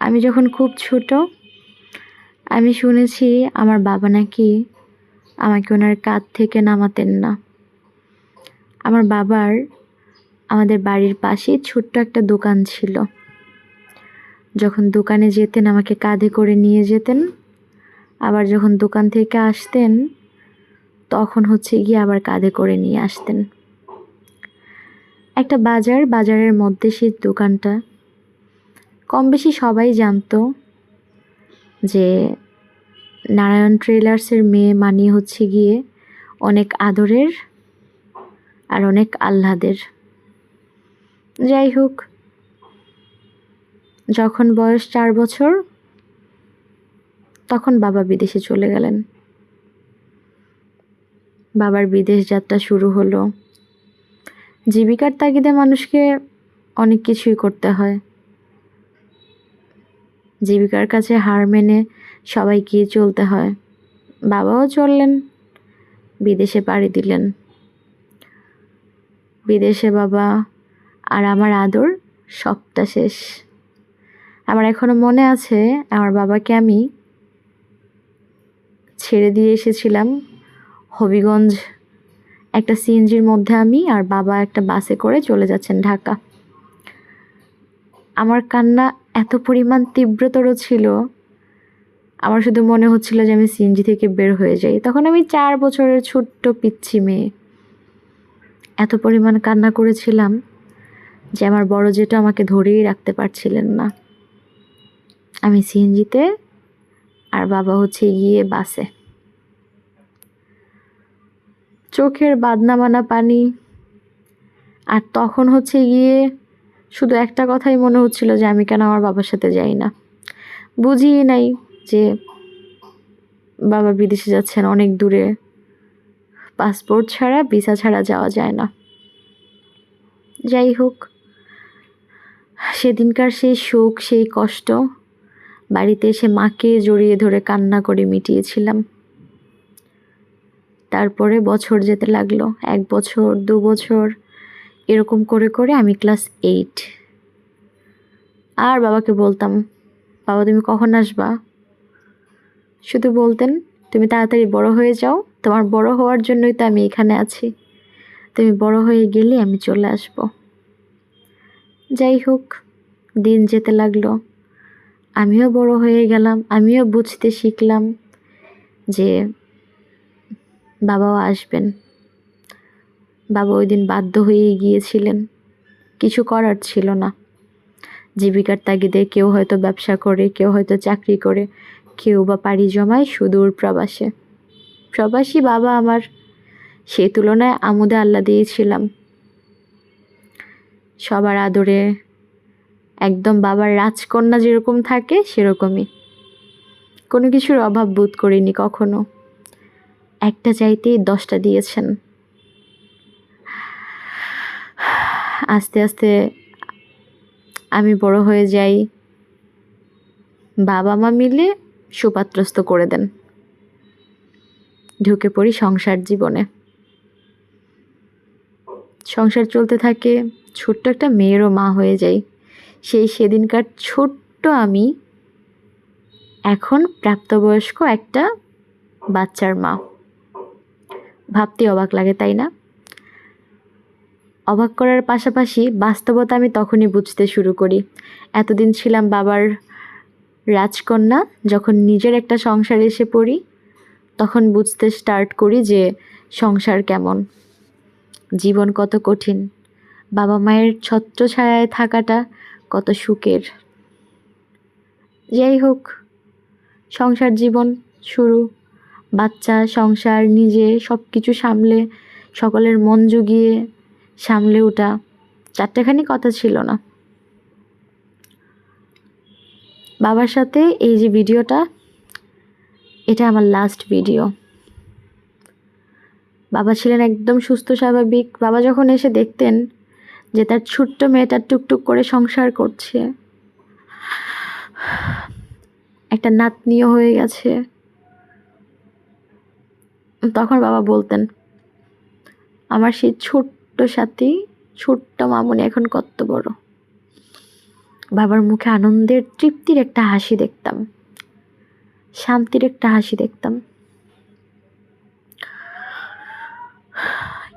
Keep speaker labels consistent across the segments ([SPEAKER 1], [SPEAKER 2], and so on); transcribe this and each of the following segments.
[SPEAKER 1] আমি যখন খুব ছোট, আমি শুনেছি আমার বাবা নাকি আমাকে ওনার কাঁধ থেকে নামাতেন না। আমার বাবার আমাদের বাড়ির পাশে ছোট্ট একটা দোকান ছিল। যখন দোকানে যেতেন, আমাকে কাঁধে করে নিয়ে যেতেন। আবার যখন দোকান থেকে আসতেন, তখন হচ্ছে গিয়ে আবার কাঁধে করে নিয়ে আসতেন। একটা বাজার, বাজারের মধ্যে সেই দোকানটা কম বেশি সবাই জানতো যে নারায়ণ ট্রেলার্সের মেয়ে মানি হচ্ছে গিয়ে অনেক আদরের আর অনেক আহ্লাদের। যাই হোক, যখন বয়স চার বছর, তখন বাবা বিদেশে চলে গেলেন। বাবার বিদেশ যাত্রা শুরু হলো। জীবিকার তাগিদে মানুষকে অনেক কিছুই করতে হয়। জীবিকার কাছে হার মেনে সবাই গিয়ে চলতে হয়। বাবাও চললেন, বিদেশে পাড়ি দিলেন। বিদেশে বাবা আর আমার আদর সবটা শেষ। আমার এখনও মনে আছে, আমার বাবাকে আমি ছেড়ে দিয়ে এসেছিলাম হবিগঞ্জ। একটা সিএনজির মধ্যে আমি আর বাবা একটা বাসে করে চলে যাচ্ছেন ঢাকা। আমার কান্না এত পরিমাণ তীব্রতর ছিল, আমার শুধু মনে হচ্ছিল যে আমি সিএনজি থেকে বের হয়ে যাই। তখন আমি চার বছরের ছোট্ট পিচ্ছি মেয়ে। এত পরিমাণ কান্না করেছিলাম যে আমার বড় জেঠু আমাকে ধরেই রাখতে পারছিলেন না। আমি সিএনজিতে আর বাবা হচ্ছে গিয়ে বাসে। চোখের বাদনামানা পানি, আর তখন হচ্ছে গিয়ে শুধু একটা কথাই মনে হচ্ছিল যে আমি কেন আমার বাবার সাথে যাই না। বুঝিয়ে নাই যে বাবা বিদেশে যাচ্ছেন, অনেক দূরে। পাসপোর্ট ছাড়া, ভিসা ছাড়া যাওয়া যায় না। যাই হোক, সেদিনকার সেই শোক, সেই কষ্ট, বাড়িতে এসে মাকে জড়িয়ে ধরে কান্না করে মিটিয়েছিলাম। তারপরে বছর যেতে লাগল, এক বছর, দু বছর এরকম করে করে আমি ক্লাস এইট আর বাবাকে বলতাম, বাবা, তুমি কখন আসবা? শুধু বলতেন, তুমি তাড়াতাড়ি বড় হয়ে যাও, তোমার বড় হওয়ার জন্যই তো আমি এখানে আছি। তুমি বড় হয়ে গেলে আমি চলে আসব। যাই হোক, দিন যেতে লাগল। আমিও বড় হয়ে গেলাম, আমিও বুঝতে শিখলাম যে বাবাও আসবেন। বাবা ওই দিন বাধ্য হয়ে গিয়েছিলেন। কিছু করার ছিল না। জীবিকার তাগিদে কেউ হয়তো ব্যবসা করে, কেউ হয়তো চাকরি করে, কেউ বা পাড়ি জমায় সুদূর প্রবাসে। প্রবাসী বাবা আমার, সে তুলনায় আমোদে আল্লাহ দিয়েছিলাম। সবার আদরে একদম বাবার রাজকন্যা যেরকম থাকে, সেরকমই। কোনো কিছুর অভাব বোধ করিনি কখনো। একটা চাইতেই দশটা দিয়েছেন। আস্তে আস্তে আমি বড় হয়ে যাই। বাবা মা মিলে সুপাত্রস্ত করে দেন। ঢুকে পড়ি সংসার জীবনে। সংসার চলতে থাকে, ছোট্ট একটা মেয়েরও মা হয়ে যাই। সেই সেদিনকার ছোট্ট আমি এখন প্রাপ্তবয়স্ক একটা বাচ্চার মা। ভাবতে অবাক লাগে, তাই না? অবাক করার পাশাপাশি বাস্তবতা আমি তখনই বুঝতে শুরু করি। এতদিন ছিলাম বাবার রাজকন্যা, যখন নিজের একটা সংসারে এসে পড়ি, তখন বুঝতে স্টার্ট করি যে সংসার কেমন। জীবন কত কঠিন, বাবা মায়ের ছত্রছায়ায় থাকাটা কত সুখের। যাই হোক, সংসার জীবন শুরু। বাচ্চা, সংসার, নিজে সব কিছু সামলে সকলের মন জুগিয়ে সামলে ওঠা চারটেখানি কথা ছিল না। বাবার সাথে এই যে ভিডিওটা, এটা আমার লাস্ট ভিডিও বাবা ছিলেন একদম সুস্থ, স্বাভাবিক। বাবা যখন এসে দেখতেন যে তার ছোট্ট মেয়েটা টুকটুক করে সংসার করছে, একটা নাতনিও হয়ে গেছে, তখন বাবা বলতেন, আমার সেই ছোট্ট সাথী ছোট্ট মামুনি এখন কত বড়। বাবার মুখে আনন্দের তৃপ্তির একটা হাসি দেখতাম। শান্তির একটা হাসি দেখতাম।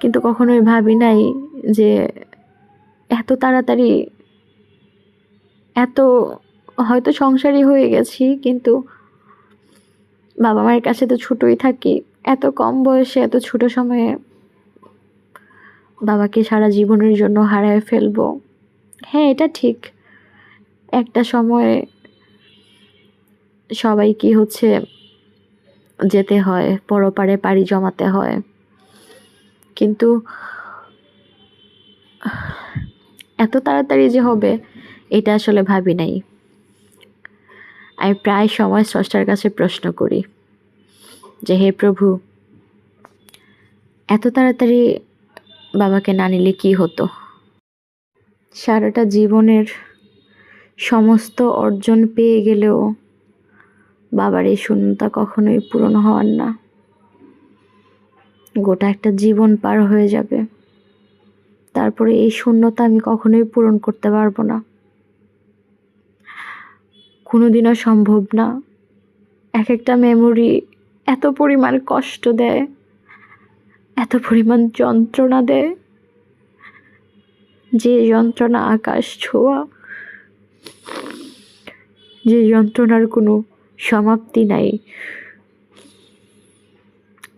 [SPEAKER 1] কিন্তু কখনোই ভাবি নাই যে এত তাড়াতাড়ি, এত হয়তো সংসারী হয়ে গেছি, কিন্তু বাবা মায়ের কাছে তো ছোটই থাকি। এত কম বয়সে, এত ছোট সময়ে বাবাকে সারা জীবনের জন্য হারায় ফেলব। হ্যাঁ এটা ঠিক। একটা সময়ে সবাই কি হচ্ছে যেতে হয়, পরপারে পাড়ি জমাতে হয়। কিন্তু এত তাড়াতাড়ি যে হবে, এটা আসলে ভাবি নাই। আমি প্রায় সময় স্রষ্টার কাছে প্রশ্ন করি যে, হে প্রভু, এত তাড়াতাড়ি বাবাকে না নিলে কী হতো? সারাটা জীবনের সমস্ত অর্জন পেয়ে গেলেও বাবার এই শূন্যতা কখনোই পূরণ হওয়ার না। গোটা একটা জীবন পার হয়ে যাবে। তারপরে এই শূন্যতা আমি কখনোই পূরণ করতে পারব না। কোনোদিনও সম্ভব না। এক একটা মেমোরি এত পরিমাণ কষ্ট দেয়। এত পরিমাণ যন্ত্রণা দেয়? যে যন্ত্রণা আকাশ ছোঁয়া, যে যন্ত্রণার কোনো সমাপ্তি নাই।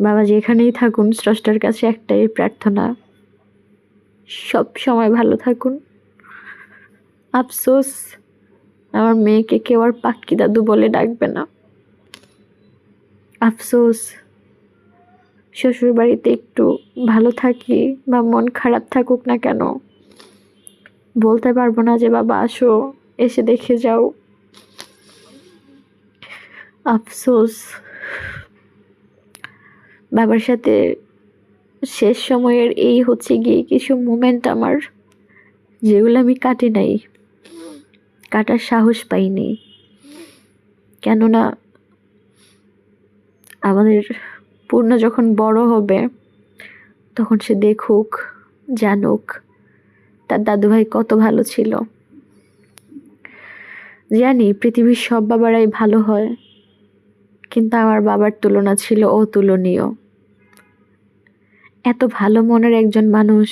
[SPEAKER 1] বাবা, যেখানেই থাকুন, স্রষ্টার কাছে একটাই প্রার্থনা। সব সময় ভালো থাকুন। আফসোস, আমার মেয়েকে কেউ আর পাক্কি দাদু বলে ডাকবে না। আফসোস। শ্বশুর বাড়িতে একটু ভালো থাকি বা মন খারাপ থাকুক না কেন? বলতে পারব না যে, বাবা, আসো, এসে দেখে যাও। আফসোস। বাবার সাথে শেষ সময়ের এই হচ্ছে গিয়ে কিছু মোমেন্ট আমার, যেগুলো আমি কাটি নাই। কাটার সাহস পাইনি। কেননা, আমাদের পূর্ণ যখন বড় হবে, তখন সে দেখুক, জানুক, তার দাদুভাই কত ভালো ছিল। জানি পৃথিবীর সব বাবারাই ভালো হয়, কিন্তু আমার বাবার তুলনা ছিল অতুলনীয়। এত ভালো মনের একজন মানুষ,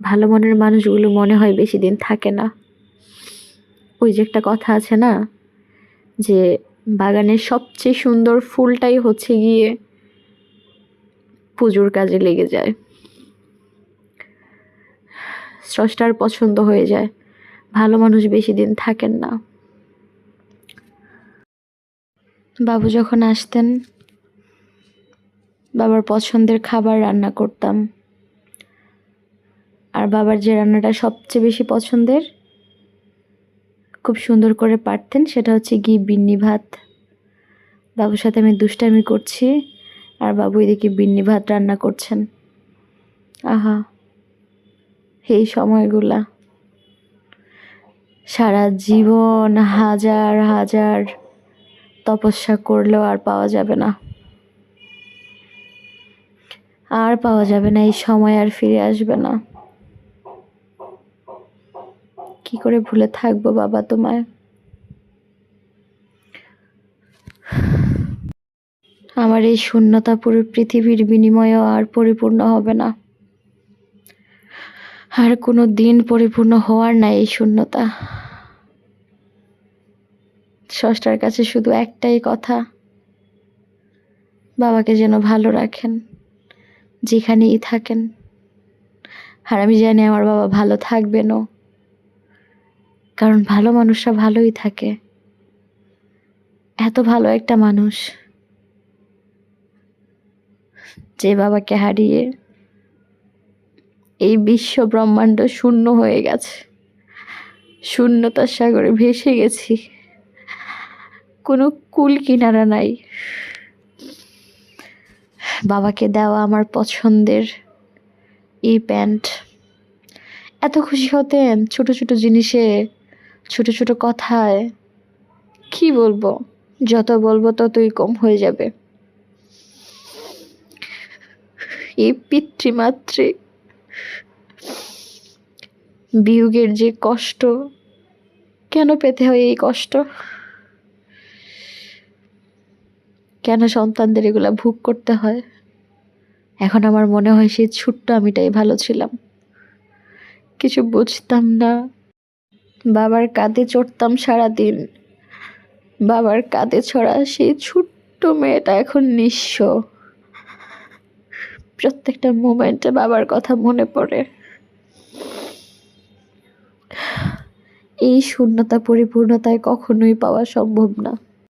[SPEAKER 1] ভালো মনের মানুষগুলো মনে হয় বেশি দিন থাকে না। ওই যে একটা কথা আছে না, যে বাগানের সবচেয়ে সুন্দর ফুলটাই হচ্ছে গিয়ে পুজোর কাজে লেগে যায়। স্রষ্টার পছন্দ হয়ে যায়। ভালো মানুষ বেশি দিন থাকেন না। বাবু যখন আসতেন, বাবার পছন্দের খাবার রান্না করতাম। আর বাবার যে রান্নাটা সবচেয়ে বেশি পছন্দের খুব সুন্দর করে পারতেন, সেটা হচ্ছে ঘি বিন্নি ভাত। বাবুর সাথে আমি দুষ্টামি করছি, আর বাবু এদিকে বিন্নি ভাত রান্না করছেন। আহা, এই সময়গুলা। সারা জীবন হাজার হাজার তপস্যা করলেও আর পাওয়া যাবে না। আর পাওয়া যাবে না, এই সময় আর ফিরে আসবে না। কি করে ভুলে থাকব বাবা তোমায়? আমার এই শূন্যতা পুরো পৃথিবীর বিনিময়েও আর পরিপূর্ণ হবে না। আর কোনো দিন পরিপূর্ণ হওয়ার নাই এই শূন্যতা। ষষ্ঠার কাছে শুধু একটাই কথা, বাবাকে যেন ভালো রাখেন, যেখানেই থাকেন। আর আমি জানি আমার বাবা ভালো থাকবেনও। কারণ ভালো মানুষরা ভালোই থাকে। এত ভালো একটা মানুষ। যে বাবাকে হারিয়ে এই বিশ্ব ব্রহ্মাণ্ড শূন্য হয়ে গেছে। শূন্যতার সাগরে ভেসে গেছি। কোনো কুল কিনারা নাই। বাবাকে দেওয়া আমার পছন্দের এই প্যান্ট। এত খুশি হতেন ছোট ছোট জিনিসে ছোট ছোট কথায়, কি বলব? যত বলব ততই কম হয়ে যাবে। এই পিতৃমাতৃ বিয়োগের যে কষ্ট, কেন পেতে হয় এই কষ্ট? কেন সন্তানদের এগুলা ভোগ করতে হয়? এখন আমার মনে হয় সেই ছোট্ট আমিটাই ভালো ছিলাম। কিছু বুঝতাম না। বাবার কাঁধে চড়তাম সারাদিন। বাবার কাঁধে ছড়া সেই ছোট্ট মেয়েটা এখন নিঃস্ব। প্রত্যেকটা মোমেন্টে বাবার কথা মনে পড়ে। এই শূন্যতা পরিপূর্ণতায় কখনোই পাওয়া সম্ভব না।